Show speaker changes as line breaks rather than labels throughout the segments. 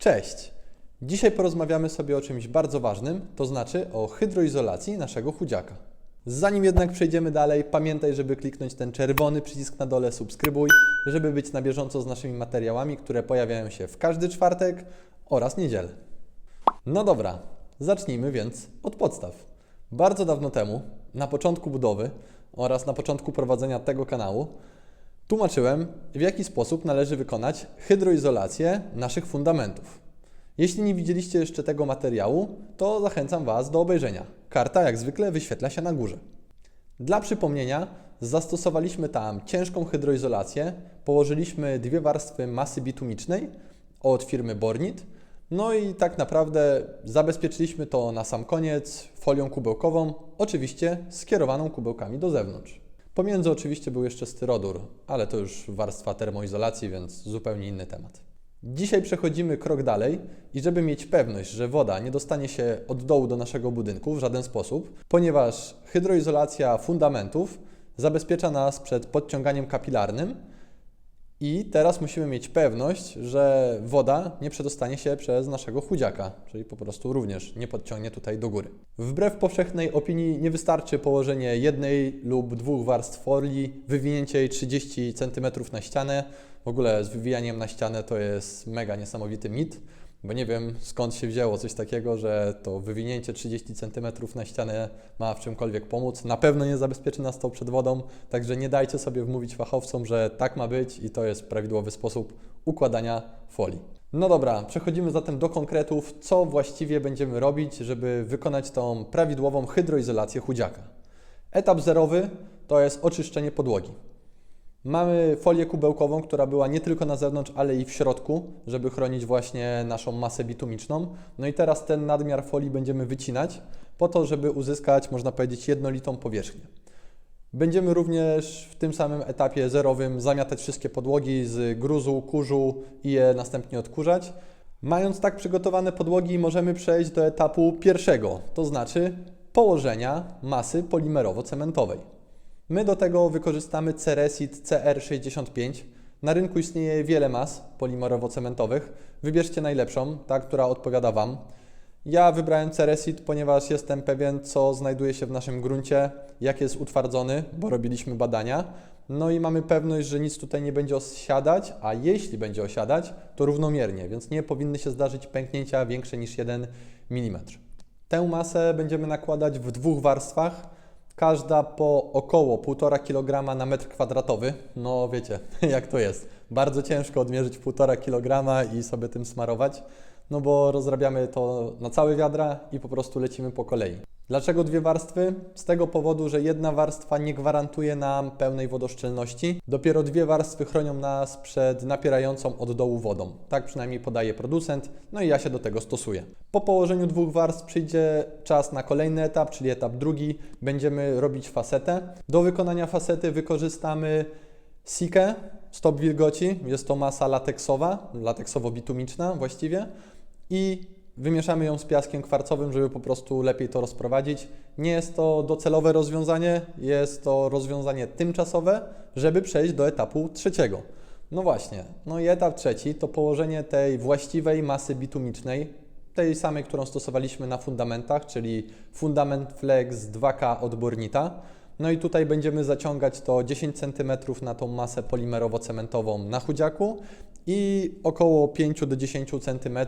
Cześć! Dzisiaj porozmawiamy sobie o czymś bardzo ważnym, to znaczy o hydroizolacji naszego chudziaka. Zanim jednak przejdziemy dalej, pamiętaj, żeby kliknąć ten czerwony przycisk na dole subskrybuj, żeby być na bieżąco z naszymi materiałami, które pojawiają się w każdy czwartek oraz niedzielę. No dobra, zacznijmy więc od podstaw. Bardzo dawno temu, na początku budowy oraz na początku prowadzenia tego kanału, tłumaczyłem, w jaki sposób należy wykonać hydroizolację naszych fundamentów. Jeśli nie widzieliście jeszcze tego materiału, to zachęcam Was do obejrzenia. Karta, jak zwykle, wyświetla się na górze. Dla przypomnienia, zastosowaliśmy tam ciężką hydroizolację, położyliśmy dwie warstwy masy bitumicznej od firmy Bornit, no i tak naprawdę zabezpieczyliśmy to na sam koniec folią kubełkową, oczywiście skierowaną kubełkami do zewnątrz. Pomiędzy oczywiście był jeszcze styrodur, ale to już warstwa termoizolacji, więc zupełnie inny temat. Dzisiaj przechodzimy krok dalej i żeby mieć pewność, że woda nie dostanie się od dołu do naszego budynku w żaden sposób, ponieważ hydroizolacja fundamentów zabezpiecza nas przed podciąganiem kapilarnym i teraz musimy mieć pewność, że woda nie przedostanie się przez naszego chudziaka, czyli po prostu również nie podciągnie tutaj do góry. Wbrew powszechnej opinii nie wystarczy położenie jednej lub dwóch warstw folii, wywinięcie jej 30 cm na ścianę. W ogóle z wywijaniem na ścianę to jest mega niesamowity mit, bo nie wiem skąd się wzięło coś takiego, że to wywinięcie 30 cm na ścianę ma w czymkolwiek pomóc. Na pewno nie zabezpieczy nas to przed wodą, także nie dajcie sobie wmówić fachowcom, że tak ma być i to jest prawidłowy sposób układania folii. No dobra, przechodzimy zatem do konkretów, co właściwie będziemy robić, żeby wykonać tą prawidłową hydroizolację chudziaka. Etap zerowy to jest oczyszczenie podłogi. Mamy folię kubełkową, która była nie tylko na zewnątrz, ale i w środku, żeby chronić właśnie naszą masę bitumiczną. No i teraz ten nadmiar folii będziemy wycinać po to, żeby uzyskać, można powiedzieć, jednolitą powierzchnię. Będziemy również w tym samym etapie zerowym zamiatać wszystkie podłogi z gruzu, kurzu i je następnie odkurzać. Mając tak przygotowane podłogi, możemy przejść do etapu pierwszego, to znaczy położenia masy polimerowo-cementowej. My do tego wykorzystamy Ceresit CR65. Na rynku istnieje wiele mas polimerowo-cementowych. Wybierzcie najlepszą, ta, która odpowiada Wam. Ja wybrałem Ceresit, ponieważ jestem pewien, co znajduje się w naszym gruncie, jak jest utwardzony, bo robiliśmy badania. No i mamy pewność, że nic tutaj nie będzie osiadać, a jeśli będzie osiadać, to równomiernie, więc nie powinny się zdarzyć pęknięcia większe niż 1 mm. Tę masę będziemy nakładać w dwóch warstwach każda po około 1,5 kg na metr kwadratowy. No wiecie, jak to jest. Bardzo ciężko odmierzyć 1,5 kg i sobie tym smarować, no bo rozrabiamy to na całe wiadra i po prostu lecimy po kolei. Dlaczego dwie warstwy? Z tego powodu, że jedna warstwa nie gwarantuje nam pełnej wodoszczelności. Dopiero dwie warstwy chronią nas przed napierającą od dołu wodą. Tak przynajmniej podaje producent, no i ja się do tego stosuję. Po położeniu dwóch warstw przyjdzie czas na kolejny etap, czyli etap drugi. Będziemy robić fasetę. Do wykonania fasety wykorzystamy sikę, stop wilgoci. Jest to masa lateksowa, lateksowo-bitumiczna właściwie. I Wymieszamy ją z piaskiem kwarcowym, żeby po prostu lepiej to rozprowadzić. Nie jest to docelowe rozwiązanie, jest to rozwiązanie tymczasowe, żeby przejść do etapu trzeciego. No właśnie, no i etap trzeci to położenie tej właściwej masy bitumicznej, tej samej, którą stosowaliśmy na fundamentach, czyli fundament Flex 2K od Bornita. No i tutaj będziemy zaciągać to 10 cm na tą masę polimerowo-cementową na chudziaku i około 5 do 10 cm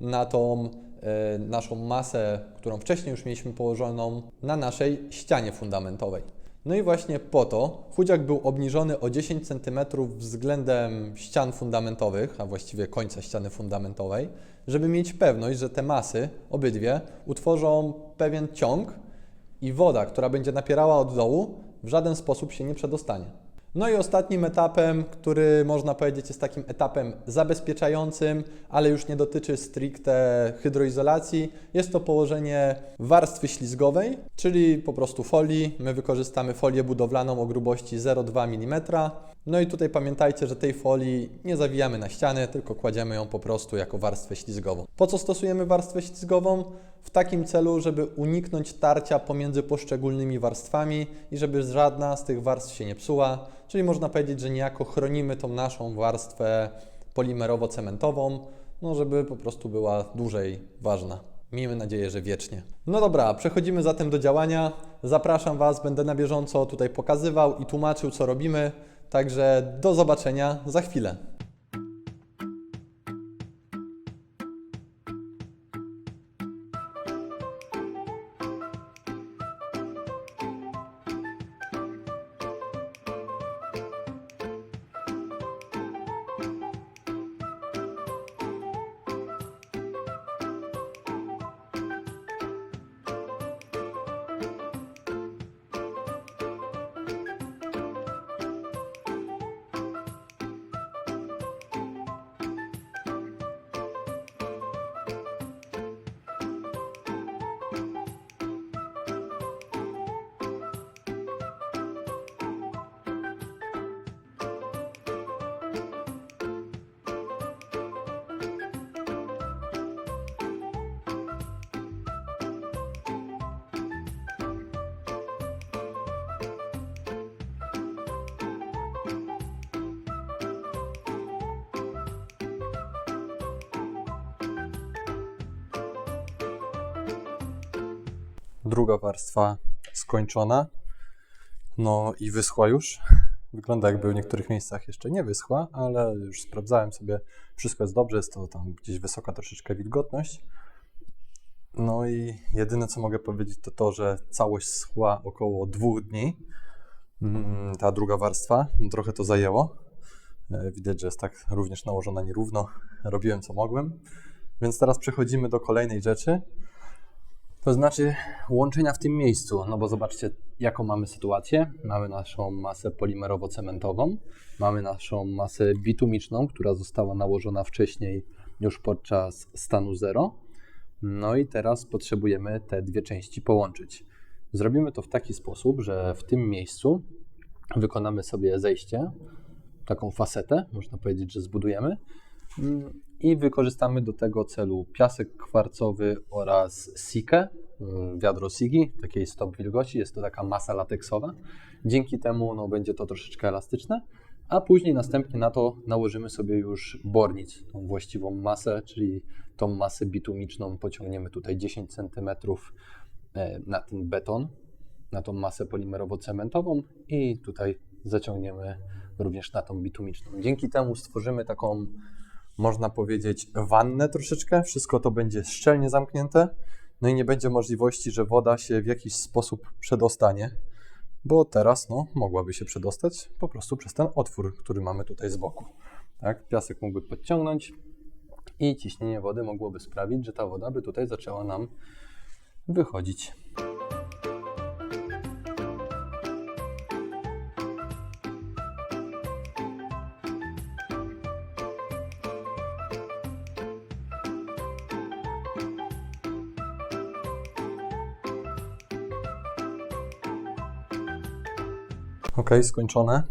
na tą e, naszą masę, którą wcześniej już mieliśmy położoną na naszej ścianie fundamentowej. No i właśnie po to chudziak był obniżony o 10 cm względem ścian fundamentowych, a właściwie końca ściany fundamentowej, żeby mieć pewność, że te masy, obydwie, utworzą pewien ciąg i woda, która będzie napierała od dołu, w żaden sposób się nie przedostanie. No i ostatnim etapem, który można powiedzieć jest takim etapem zabezpieczającym, ale już nie dotyczy stricte hydroizolacji, jest to położenie warstwy ślizgowej, czyli po prostu folii. My wykorzystamy folię budowlaną o grubości 0,2 mm. No i tutaj pamiętajcie, że tej folii nie zawijamy na ścianę, tylko kładziemy ją po prostu jako warstwę ślizgową. Po co stosujemy warstwę ślizgową? W takim celu, żeby uniknąć tarcia pomiędzy poszczególnymi warstwami i żeby żadna z tych warstw się nie psuła. Czyli można powiedzieć, że niejako chronimy tą naszą warstwę polimerowo-cementową. no żeby po prostu była dłużej ważna. Miejmy nadzieję, że wiecznie. No dobra, przechodzimy zatem do działania. Zapraszam Was, będę na bieżąco tutaj pokazywał i tłumaczył, co robimy. Także do zobaczenia za chwilę. Druga warstwa skończona. No i wyschła już. Wygląda jakby w niektórych miejscach jeszcze nie wyschła, ale już sprawdzałem sobie, wszystko jest dobrze, jest to tam gdzieś wysoka troszeczkę wilgotność. No i jedyne co mogę powiedzieć to to, że całość schła około dwóch dni. Mm, Ta druga warstwa, trochę to zajęło. E, Widać, że jest tak również nałożona nierówno. Robiłem co mogłem. Więc teraz przechodzimy do kolejnej rzeczy. To znaczy łączenia w tym miejscu, no bo zobaczcie, jaką mamy sytuację. Mamy naszą masę polimerowo-cementową, mamy naszą masę bitumiczną, która została nałożona wcześniej już podczas stanu zero. No i teraz potrzebujemy te dwie części połączyć. Zrobimy to w taki sposób, że w tym miejscu wykonamy sobie zejście, taką fasetę, można powiedzieć, że zbudujemy. I wykorzystamy do tego celu piasek kwarcowy oraz sikę, mm, wiadro sigi, takiej stop wilgoci. Jest to taka masa lateksowa. Dzięki temu no, będzie to troszeczkę elastyczne, a później następnie na to nałożymy sobie już bornic, tą właściwą masę, czyli tą masę bitumiczną. Pociągniemy tutaj 10 cm na ten beton, na tą masę polimerowo-cementową i tutaj zaciągniemy również na tą bitumiczną. Dzięki temu stworzymy taką można powiedzieć, wannę troszeczkę. Wszystko to będzie szczelnie zamknięte. No i nie będzie możliwości, że woda się w jakiś sposób przedostanie, bo teraz no, mogłaby się przedostać po prostu przez ten otwór, który mamy tutaj z boku. Tak? Piasek mógłby podciągnąć i ciśnienie wody mogłoby sprawić, że ta woda by tutaj zaczęła nam wychodzić. Ok, skończone.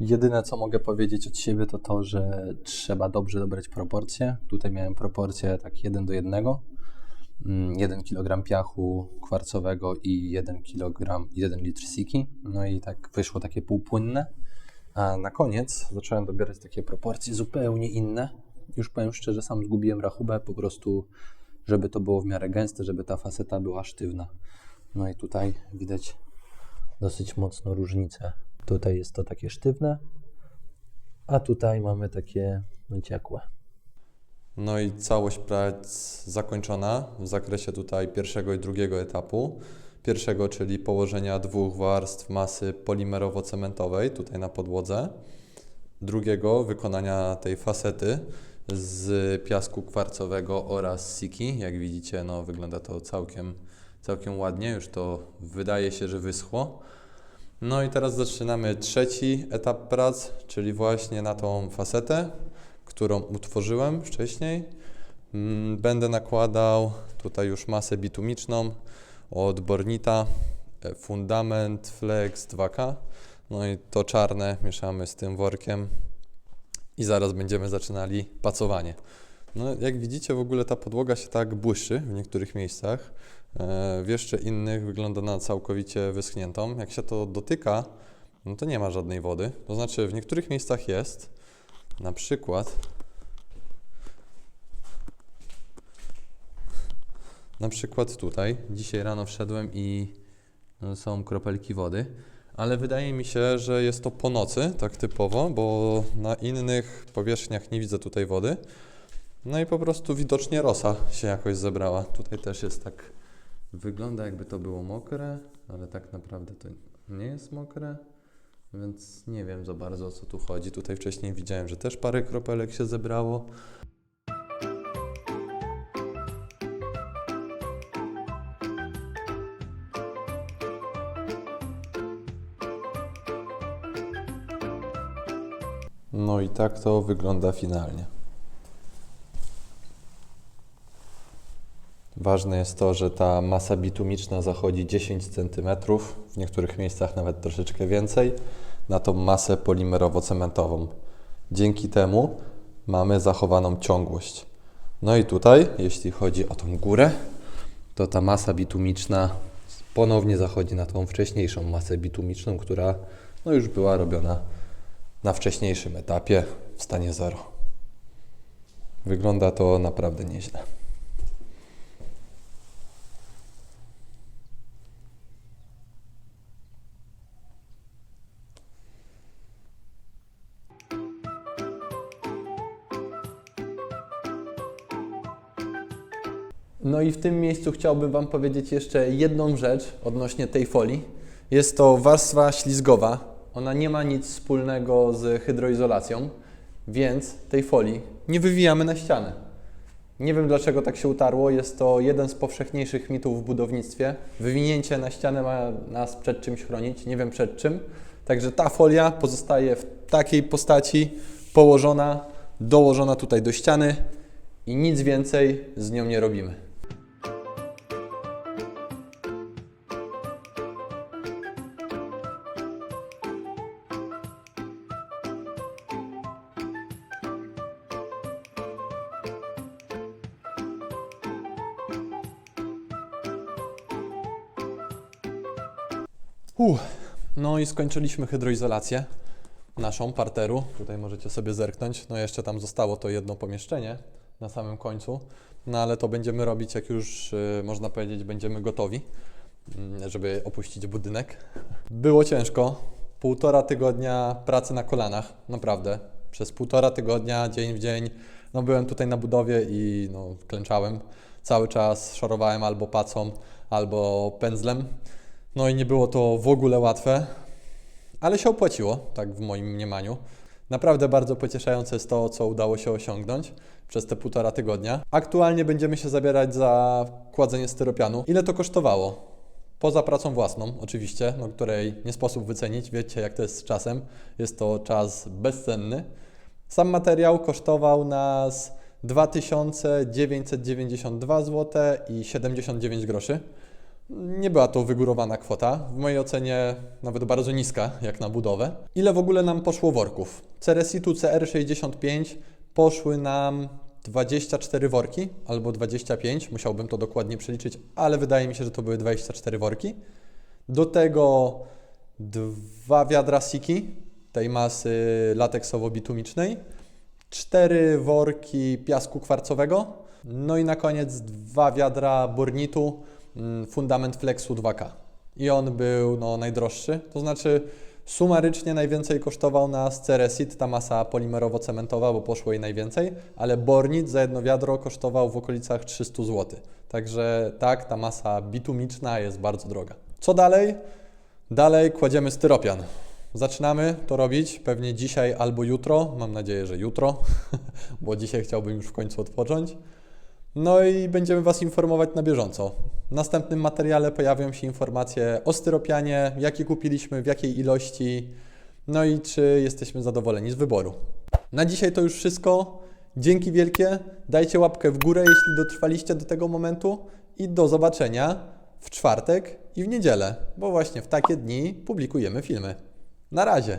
Jedyne, co mogę powiedzieć od siebie, to to, że trzeba dobrze dobrać proporcje. Tutaj miałem proporcje tak 1 do 1. 1 kg piachu kwarcowego i 1 kg, 1 litr siki. No i tak wyszło takie półpłynne. A na koniec zacząłem dobierać takie proporcje zupełnie inne. Już powiem szczerze, sam zgubiłem rachubę, po prostu, żeby to było w miarę gęste, żeby ta faceta była sztywna. No i tutaj widać dosyć mocno różnicę. Tutaj jest to takie sztywne, a tutaj mamy takie no, ciekłe. No i całość prac zakończona w zakresie tutaj pierwszego i drugiego etapu. Pierwszego, czyli położenia dwóch warstw masy polimerowo-cementowej tutaj na podłodze. Drugiego, wykonania tej fasety z piasku kwarcowego oraz siki. Jak widzicie, no, wygląda to całkiem, całkiem ładnie. Już to wydaje się, że wyschło. No i teraz zaczynamy trzeci etap prac, czyli właśnie na tą fasetę, którą utworzyłem wcześniej. Mm, Będę nakładał tutaj już masę bitumiczną od Bornita, e, fundament Flex 2K. No i to czarne mieszamy z tym workiem i zaraz będziemy zaczynali pacowanie. No, jak widzicie, w ogóle ta podłoga się tak błyszczy w niektórych miejscach. E, wieszcze innych wygląda na całkowicie wyschniętą. Jak się to dotyka, no to nie ma żadnej wody. To znaczy w niektórych miejscach jest, na przykład na przykład tutaj. Dzisiaj rano wszedłem i no, są kropelki wody. Ale wydaje mi się, że jest to po nocy, tak typowo, bo na innych powierzchniach nie widzę tutaj wody. No i po prostu widocznie rosa się jakoś zebrała. Tutaj też jest tak wygląda jakby to było mokre, ale tak naprawdę to nie jest mokre, więc nie wiem za bardzo o co tu chodzi. Tutaj wcześniej widziałem, że też parę kropelek się zebrało. No i tak to wygląda finalnie. Ważne jest to, że ta masa bitumiczna zachodzi 10 cm, w niektórych miejscach nawet troszeczkę więcej, na tą masę polimerowo-cementową. Dzięki temu mamy zachowaną ciągłość. No i tutaj, jeśli chodzi o tą górę, to ta masa bitumiczna ponownie zachodzi na tą wcześniejszą masę bitumiczną, która no już była robiona na wcześniejszym etapie w stanie zero. Wygląda to naprawdę nieźle. No i w tym miejscu chciałbym Wam powiedzieć jeszcze jedną rzecz odnośnie tej folii. Jest to warstwa ślizgowa. Ona nie ma nic wspólnego z hydroizolacją, więc tej folii nie wywijamy na ścianę. Nie wiem dlaczego tak się utarło. Jest to jeden z powszechniejszych mitów w budownictwie. Wywinięcie na ścianę ma nas przed czymś chronić, nie wiem przed czym. Także ta folia pozostaje w takiej postaci, położona, dołożona tutaj do ściany i nic więcej z nią nie robimy. No i skończyliśmy hydroizolację naszą parteru. Tutaj możecie sobie zerknąć. No jeszcze tam zostało to jedno pomieszczenie na samym końcu. No ale to będziemy robić, jak już y, można powiedzieć, będziemy gotowi, mm, żeby opuścić budynek. Było ciężko. Półtora tygodnia pracy na kolanach, naprawdę. Przez półtora tygodnia, dzień w dzień, no byłem tutaj na budowie i no, klęczałem. Cały czas szorowałem albo pacą, albo pędzlem. No i nie było to w ogóle łatwe, ale się opłaciło, tak w moim mniemaniu. Naprawdę bardzo pocieszające jest to, co udało się osiągnąć przez te półtora tygodnia. Aktualnie będziemy się zabierać za kładzenie styropianu. Ile to kosztowało? Poza pracą własną, oczywiście, no, której nie sposób wycenić, wiecie jak to jest z czasem. Jest to czas bezcenny. Sam materiał kosztował nas 2992 zł i 79 groszy. Nie była to wygórowana kwota, w mojej ocenie nawet bardzo niska, jak na budowę. Ile w ogóle nam poszło worków? Ceresitu CR65 poszły nam 24 worki albo 25, musiałbym to dokładnie przeliczyć, ale wydaje mi się, że to były 24 worki. Do tego dwa wiadra siki, tej masy lateksowo-bitumicznej, cztery worki piasku kwarcowego, no i na koniec dwa wiadra bornitu, mm, fundament Flexu 2K. I on był no, najdroższy, to znaczy sumarycznie najwięcej kosztował nas Ceresit, ta masa polimerowo-cementowa, bo poszło jej najwięcej, ale Bornit za jedno wiadro kosztował w okolicach 300 zł. Także tak, ta masa bitumiczna jest bardzo droga. Co dalej? Dalej kładziemy styropian. Zaczynamy to robić pewnie dzisiaj albo jutro. Mam nadzieję, że jutro, bo dzisiaj chciałbym już w końcu odpocząć. No i będziemy Was informować na bieżąco. W następnym materiale pojawią się informacje o styropianie, jaki kupiliśmy, w jakiej ilości, no i czy jesteśmy zadowoleni z wyboru. Na dzisiaj to już wszystko. Dzięki wielkie. Dajcie łapkę w górę, jeśli dotrwaliście do tego momentu i do zobaczenia w czwartek i w niedzielę, bo właśnie w takie dni publikujemy filmy. Na razie.